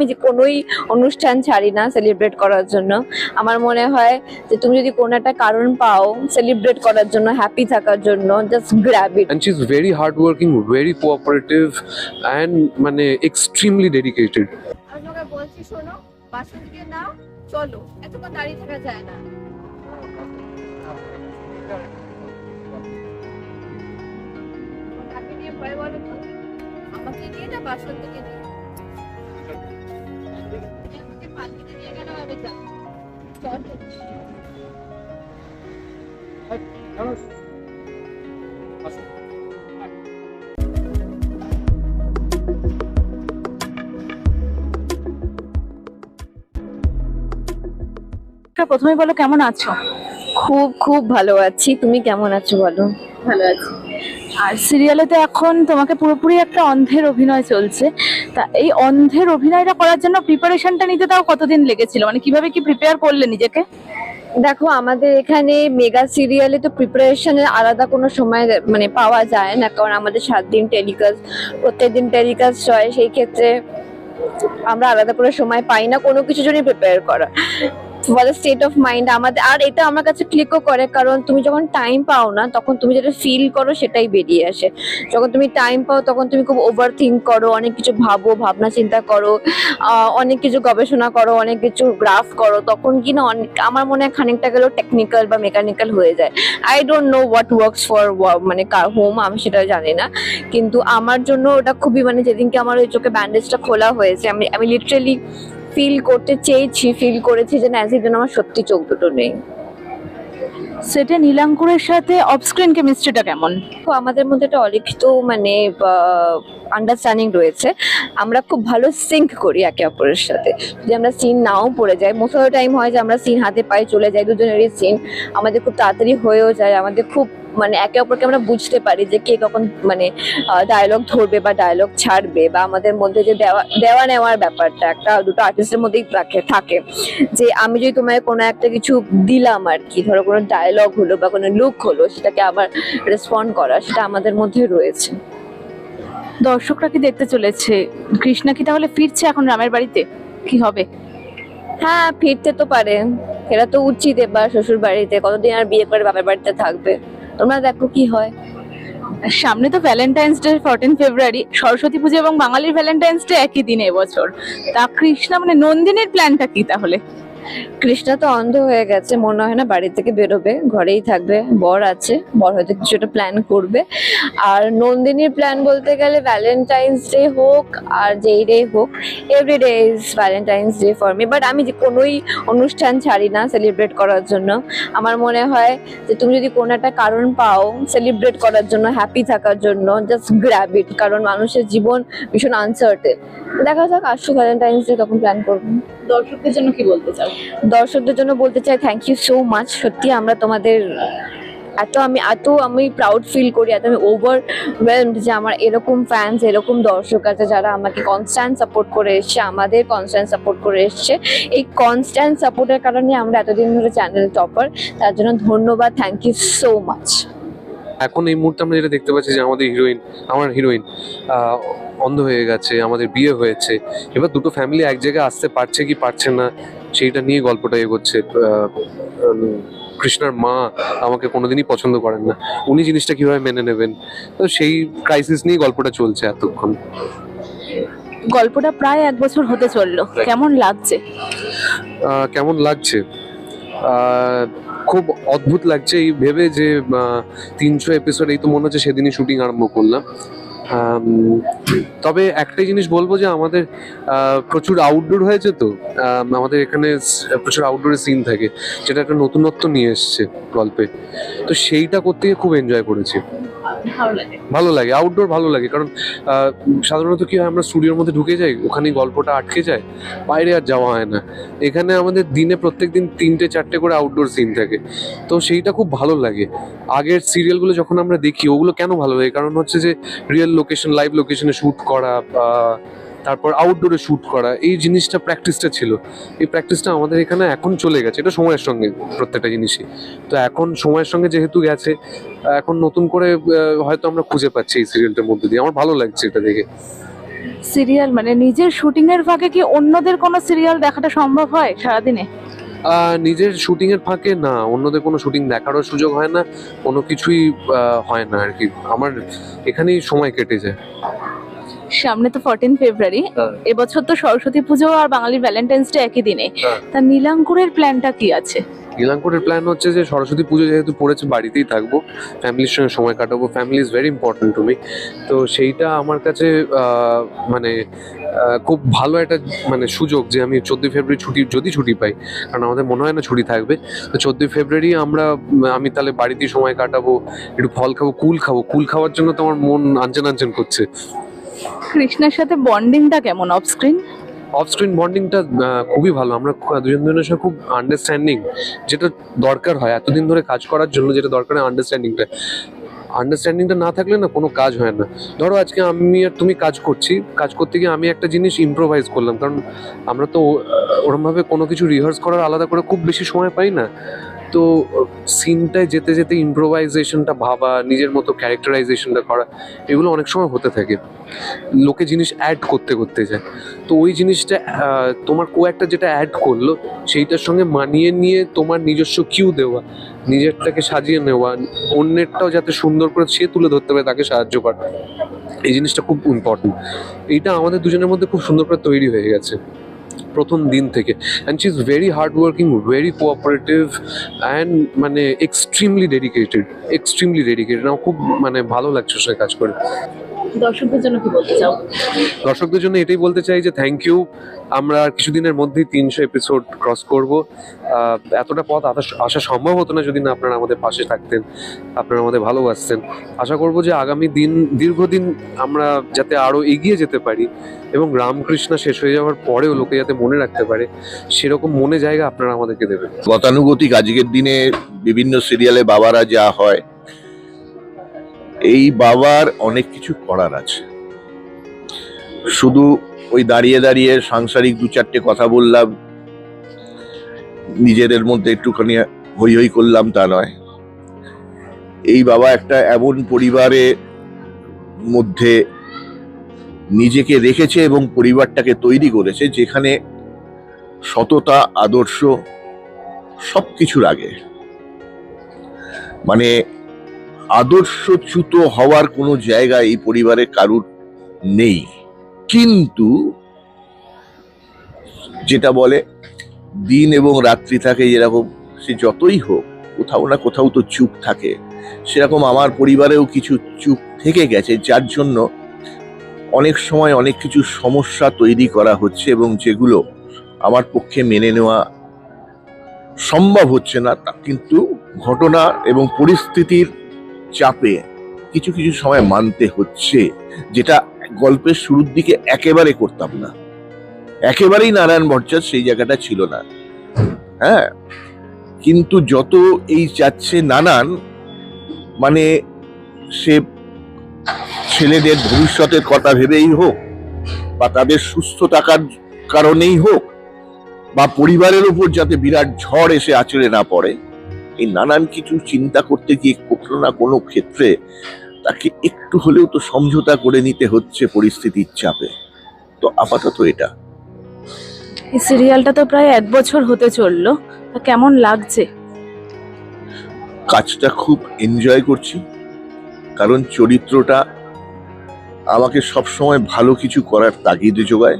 আমি যে কোনোই অনুষ্ঠান ছাড়ি না সেলিব্রেট করার জন্য। আমার মনে হয় যে তুমি যদি কোনো একটা কারণ পাও সেলিব্রেট করার জন্য হ্যাপি থাকার জন্য just grab it and she's very hardworking, very cooperative, and মানে এক্সট্রিমলি ডেডিকেটেড আমি তোমাকে বলছি শোনো বাসন থেকে নাও চলো। এতক্ষণ দাঁড়িয়ে থাকা যায় না। আমাকে নিয়ে না বাসন থেকে নিয়ে প্রথমে বলো কেমন আছো? খুব খুব ভালো আছি। তুমি কেমন আছো বলো? ভালো আছি। আর সিরিয়ালে তো এখন তোমাকে পুরোপুরি একটা অন্ধের অভিনয় চলছে। তা এই অন্ধের অভিনয়টা করার জন্য প্রিপারেশনটা নিতে তাও কতদিন লেগেছিল? মানে কীভাবে কি প্রিপেয়ার করলে নিজেকে? দেখো, আমাদের এখানে মেগা সিরিয়ালে তো প্রিপারেশনের আলাদা কোনো সময় মানে পাওয়া যায় না। কারণ আমাদের সাত দিন টেলিকাস্ট প্রত্যেক দিন টেলিকাস্ট হয়। সেই ক্ষেত্রে আমরা আলাদা করে সময় পাই না। কোনো কিছু জন্য প্রিপেয়ার করা। দ্য স্টেট অফ মাইন্ড আমাদের, আর এটা আমার কাছে ক্লিকও করে, কারণ তুমি যখন টাইম পাও না, তখন তুমি যেটা ফিল করো সেটাই বেরিয়ে আসে। যখন তুমি টাইম পাও, তখন তুমি খুব ওভার থিঙ্ক করো, অনেক কিছু ভাবো, ভাবনা চিন্তা করো অনেক কিছু গবেষণা করো, অনেক কিছু গ্রাফ করো, তখন কি না অনেক, আমার মনে হয় খানিকটা গেলেও টেকনিক্যাল বা মেকানিক্যাল হয়ে যায়। I don't know what works for মানে হোম আমি সেটা জানি না। কিন্তু আমার জন্য ওটা খুবই মানে যেদিনকে আমার ওই চোখে ব্যান্ডেজটা খোলা হয়েছে, আমি আমি লিটারেলি ফিল করতে চেয়েছি ফিল করেছি যে না যেন আমার সত্যি চোখ দুটো নেই। সেটা নীলাঙ্কুরের সাথে অফস্ক্রিন কেমিস্ট্রিটা কেমন? তো আমাদের মধ্যে একটা অলিখিত মানে আন্ডারস্ট্যান্ডিং রয়েছে। আমরা খুব ভালো সিঙ্ক করি একে অপরের সাথে। যদি আমরা সিন নাও পড়ে যাই মোস্ট অফ টাইম হয় যে আমরা সিন হাতে পায়ে চলে যাই দুজনেরই সিন আমাদের খুব তাড়াতাড়ি হয়েও যায় আমাদের খুব মানে একে অপরকে আমরা বুঝতে পারি যে কে কখন মানে ডায়লগ ধরবে বা ডায়লগ ছাড়বে বা আমাদের মধ্যে যে দেওয়া দেওয়া নেওয়ার ব্যাপারটা একটা দুটো আর্টিস্টের মধ্যেই থাকে থাকে। যে আমি যদি তোমায় কোনো একটা কিছু দিলাম আর কি ধরো কোনো ডায়লগ হলো বা কোনো লুক হলো সেটাকে আবার রেসপন্ড করা সেটা আমাদের মধ্যে রয়েছে। দর্শকরা কি দেখতে চলেছে? কৃষ্ণা কি তাহলে ফিরছে এখন রামের বাড়িতে? কি হবে? হ্যাঁ ফিরতে তো পারে। এরা তো উচিত এবার শ্বশুর বাড়িতে কতদিন আর বিয়ে করে বাবার বাড়িতে থাকবে? তোমরা দেখো কি হয়। সামনে তো Valentine's day fourteen February Saraswati Puja এবং বাঙালির ভ্যালেন্টাইন্স ডে একই দিনে এবছর। তা কৃষ্ণা মানে নন্দিনীর প্ল্যানটা কি তাহলে? কৃষ্ণা তো অন্ধ হয়ে গেছে, মনে হয় না বাড়ি থেকে বেরোবে, ঘরেই থাকবে, বর আছে, বর হয়তো কিছু একটা প্ল্যান করবে। আর নন্দিনীর প্ল্যান বলতে গেলে ভ্যালেন্টাইন্স ডে হোক আর যেই ডে হোক every day is Valentine's day for me but আমি যে কোনোই অনুষ্ঠান ছাড়ি না সেলিব্রেট করার জন্য। আমার মনে হয় যে তুমি যদি কোনো একটা কারণ পাও সেলিব্রেট করার জন্য হ্যাপি থাকার জন্য জাস্ট গ্র্যাব ইট কারণ মানুষের জীবন ভীষণ আনসার্টেন দেখা যাক আসু ভ্যালেন্টাইন্স ডে তখন প্ল্যান করব। দর্শকদের জন্য কি বলতে চাও? দর্শকদের জন্য বলতে চাই থ্যাংক ইউ সো মাচ সত্যি আমরা তোমাদের এত আমি এত আমি প্রাউড ফিল করি, এত আমি ওভারওয়েলমড যে আমার এরকম ফ্যান্স এরকম দর্শক আছে যারা আমাকে কনস্ট্যান্ট সাপোর্ট করে এসছে, আমাদের কনস্ট্যান্ট সাপোর্ট করে এসছে। এই কনস্ট্যান্ট সাপোর্টের কারণে আমরা এতদিন ধরে চ্যানেল টপার তার জন্য ধন্যবাদ থ্যাংক ইউ সো মাচ এখন এই মুহূর্তে আমরা যেটা দেখতে পাচ্ছি যে আমাদের হিরোইন আমার হিরোইন অন্ধ হয়ে গেছে, আমাদের বিয়ে হয়েছে। এবার দুটো ফ্যামিলি এক জায়গায় আসতে পারছে কি পারছে না সেইটা নিয়ে গল্পটা এগোচ্ছে কৃষ্ণার মা আমাকে কোনোদিনই পছন্দ করেন না। উনি জিনিসটা কীভাবে মেনে নেবেন? তো সেই ক্রাইসিস নিয়ে গল্পটা চলছে এতক্ষণ। গল্পটা প্রায় এক বছর হতে চলল। কেমন লাগছে? কেমন লাগছে? খুব অদ্ভুত লাগছে। এই ভেবে যে তিনশো এপিসোড এই তো মনে হচ্ছে সেদিনই শুটিং আরম্ভ করলাম। তবে একটাই জিনিস বলব যে আমাদের প্রচুর আউটডোর হয়েছে তো। আমাদের এখানে প্রচুর আউটডোরের সিন থাকে। যেটা একটা নতুনত্ব নিয়ে এসছে গল্পে। তো সেইটা করতে খুব এনজয় করেছি। ভালো লাগে। আউটডোর ভালো লাগে, কারণ সাধারণত কি হয়, আমরা স্টুডিওর মধ্যে ঢুকে যাই, ওখানেই গল্পটা আটকে যায়, বাইরে আর যাওয়া হয় না। এখানে আমাদের দিনে প্রত্যেক দিন তিনটে, চারটে করে আউটডোর সিন থাকে। তো সেইটা খুব ভালো লাগে। আগের সিরিয়ালগুলো যখন আমরা দেখি, ওগুলো কেন ভালো লাগে? কারণ হচ্ছে যে রিয়েল লোকেশন লাইভ লোকেশনে শ্যুট করা বা তারপর আউটডোরে শ্যুট করা এই জিনিসটা প্র্যাকটিসটা ছিল। এই প্র্যাকটিসটা আমাদের এখানে এখন চলে গেছে। এটা সময়ের সঙ্গে প্রত্যেকটা জিনিসই। তো এখন সময়ের সঙ্গে যেহেতু গেছে এখন নতুন করে হয়তো আমরা খুঁজে পাচ্ছি এই সিরিয়ালটার মধ্যে দিয়ে। আমার ভালো লাগছে এটা দেখে। সিরিয়াল মানে নিজের শুটিং এর ফাঁকে কি অন্যদের কোনো সিরিয়াল দেখাটা সম্ভব হয় সারাদিনে? নিজের শুটিং এর ফাঁকে না অন্যদের কোনো শুটিং দেখারও সুযোগ হয় না কোনো কিছুই হয় না আর কি। আমার এখানেই সময় কেটে যায়। সামনে তো ফোরটিন ফেব্রুয়ারি। এবছর তো সরস্বতী পুজো আর বাঙালির ভ্যালেন্টাইন্স ডে একই দিনে। হ্যাঁ। তা নীলাঙ্কুরের প্ল্যানটা কি আছে? নীলাঙ্করের প্ল্যান হচ্ছে যে সরস্বতী পুজো যেহেতু পড়েছে বাড়িতেই থাকব ফ্যামিলির সঙ্গে সময় কাটাবো family is very important to me তো সেইটা আমার কাছে মানে খুব ভালো একটা মানে সুযোগ যে আমি চোদ্দোই ফেব্রুয়ারি ছুটি যদি ছুটি পাই কারণ আমাদের মনে হয় না ছুটি থাকবে। তো চোদ্দোই ফেব্রুয়ারি আমরা আমি তাহলে বাড়িতেই সময় কাটাবো একটু ফল খাব কুল খাব। কুল খাওয়ার জন্য তো আমার মন আনচেন আনচেন করছে। কৃষ্ণের সাথে বন্ডিংটা কেমন অফ স্ক্রিন অফ স্ক্রিন বন্ডিংটা খুবই ভালো। আমরা দুজন দুজনের সঙ্গে খুব আন্ডারস্ট্যান্ডিং যেটা দরকার হয়। এতদিন ধরে কাজ করার জন্য যেটা দরকার হয় আন্ডারস্ট্যান্ডিংটা আন্ডারস্ট্যান্ডিংটা না থাকলে না কোনো কাজ হয় না। ধরো আজকে আমি আর তুমি কাজ করছি। কাজ করতে গিয়ে আমি একটা জিনিস ইম্প্রোভাইজ করলাম। কারণ আমরা তো ওরমভাবে কোনো কিছু রিহার্স করার আলাদা করে খুব বেশি সময় পাই না। তো সিনটায় যেতে যেতে ইম্প্রোভাইজেশনটা ভাবা, নিজের মতো ক্যারেক্টারাইজেশনটা করা, এগুলো অনেক সময় হতে থাকে। লোকে জিনিস অ্যাড করতে করতে যায়। তো ওই জিনিসটা তোমার কো একটা যেটা অ্যাড করল, সেইটার সঙ্গে মানিয়ে নিয়ে তোমার নিজস্ব কিউ দেওয়া, নিজেরটাকে সাজিয়ে নেওয়া, অন্যেরটাও যাতে সুন্দর করে সে তুলে ধরতে পারে, তাকে সাহায্য করা। এই জিনিসটা খুব ইম্পর্টেন্ট এইটা আমাদের দুজনের মধ্যে খুব সুন্দর করে তৈরি হয়ে গেছে। প্রথম দিন থেকে। And she is very hard working very cooperative and মানে এক্সট্রিমলি ডেডিকেটেড এক্সট্রিমলি ডেডিকেটেড আমার খুব মানে ভালো লাগছে সে কাজ করে। দর্শকদের জন্য কি বলতে চাও? দর্শকদের জন্য এটাই বলতে চাই যে থ্যাংক ইউ আমরা আর কিছুদিনের মধ্যেই তিনশো এপিসোড ক্রস করব। এতটা পথ আসা- আসা সম্ভব হতো না যদি না আপনারা আমাদের পাশে থাকতেন আপনারা আমাদের ভালোবাসতেন। আশা করব যে আগামী দিন দীর্ঘদিন আমরা যাতে আরও এগিয়ে যেতে পারি এবং রামকৃষ্ণ শেষ হয়ে যাওয়ার পরেও লোকে যাতে মনে রাখতে পারে সেরকম মনে জায়গা আপনারা আমাদেরকে দেবেন। গতানুগতিক আজকের দিনে বিভিন্ন সিরিয়ালে বাবারা যা হয় এই বাবার অনেক কিছু করার আছে। শুধু ওই দাঁড়িয়ে দাঁড়িয়ে সাংসারিক দু চারটে কথা বললাম, নিজেদের মধ্যে একটুখানি হই হই করলাম তা নয়। এই বাবা একটা এমন পরিবারের মধ্যে নিজেকে রেখেছে এবং পরিবারটাকে তৈরি করেছে যেখানে সততা, আদর্শ সবকিছুর আগে। মানে আদর্শচ্যুত হওয়ার কোনো জায়গা এই পরিবারে কারুর নেই। কিন্তু যেটা বলে, দিন এবং রাত্রি থাকে যেরকম, সে যতই হোক, কোথাও না কোথাও তো চুপ থাকে। সেরকম আমার পরিবারেও কিছু চুপ থেকে গেছে, যার জন্য অনেক সময় অনেক কিছু সমস্যা তৈরি করা হচ্ছে এবং যেগুলো আমার পক্ষে মেনে নেওয়া সম্ভব হচ্ছে না। তা কিন্তু ঘটনা এবং পরিস্থিতির চাপে কিছু কিছু সময় মানতে হচ্ছে, যেটা গল্পের শুরুর দিকে একেবারে করতাম না। একেবারেই নারায়ণ ভট্টাচার্য সেই জায়গাটা ছিল না। হ্যাঁ কিন্তু যত এই যাচ্ছে নানান মানে সে ছেলেদের ভবিষ্যতের কথা ভেবেই হোক, বা তাদের সুস্থ থাকার কারণেই হোক, বা পরিবারের উপর যাতে বিরাট ঝড় এসে আছড়ে না পড়ে এই নানান কিছু চিন্তা করতে গিয়ে কোনো না কোনো ক্ষেত্রে তাকে একটু হলেও তো সমঝোতা করে নিতে হচ্ছে পরিস্থিতির চাপে। তো আপাতত এটা। এই সিরিয়ালটা তো প্রায় এক বছর হতে চলল। তা কেমন লাগছে? কাজটা খুব এনজয় করছি। কারণ চরিত্রটা আমাকে সবসময় ভালো কিছু করার তাগিদ যোগায়।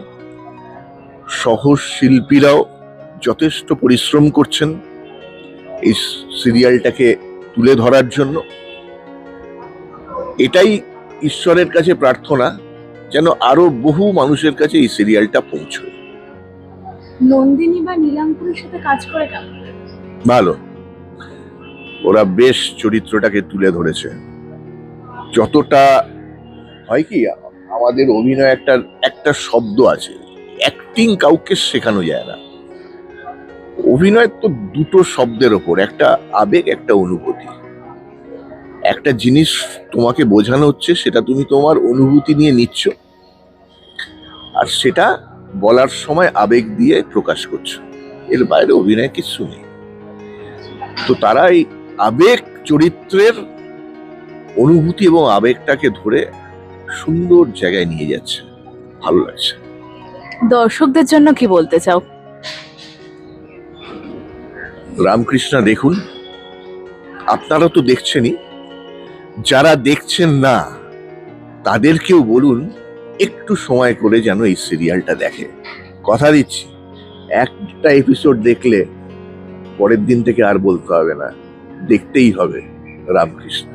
সহজ শিল্পীরাও যথেষ্ট পরিশ্রম করছেন। এই সিরিয়ালটাকে তুলে ধরার জন্য। এটাই ঈশ্বরের কাছে প্রার্থনা যেন আরও বহু মানুষের কাছে এই সিরিয়ালটা পৌঁছয়। নন্দিনী বা নীলাঙ্কুরের সাথে কাজ করে কেমন? ভালো। ওরা বেশ চরিত্রটাকে তুলে ধরেছে। যতটা হয় কি আমাদের অভিনয় একটা একটা শব্দ আছে। অ্যাক্টিং কাউকে শেখানো যায় না। অভিনয় তো দুটো শব্দের ওপর, একটা আবেগ, একটা অনুভূতি। একটা জিনিস তোমাকে বোঝানো হচ্ছে, সেটা তুমি তোমার অনুভূতি নিয়ে নিচ্ছ, আর সেটা বলার সময় আবেগ দিয়ে প্রকাশ করছ। এর বাইরে অভিনয় কিছু নেই। তো তারা এই আবেগ চরিত্রের অনুভূতি এবং আবেগটাকে ধরে সুন্দর জায়গায় নিয়ে যাচ্ছে। ভালো লাগছে। দর্শকদের জন্য কি বলতে চাও? রামকৃষ্ণ দেখুন, আপনারা তো দেখছেনই। যারা দেখছেন না, তাদেরকেও বলুন, একটু সময় করে যেন এই সিরিয়ালটা দেখে। কথা দিচ্ছি, একটা এপিসোড দেখলে পরের দিন থেকে আর বলতে হবে না, দেখতেই হবে রামকৃষ্ণ।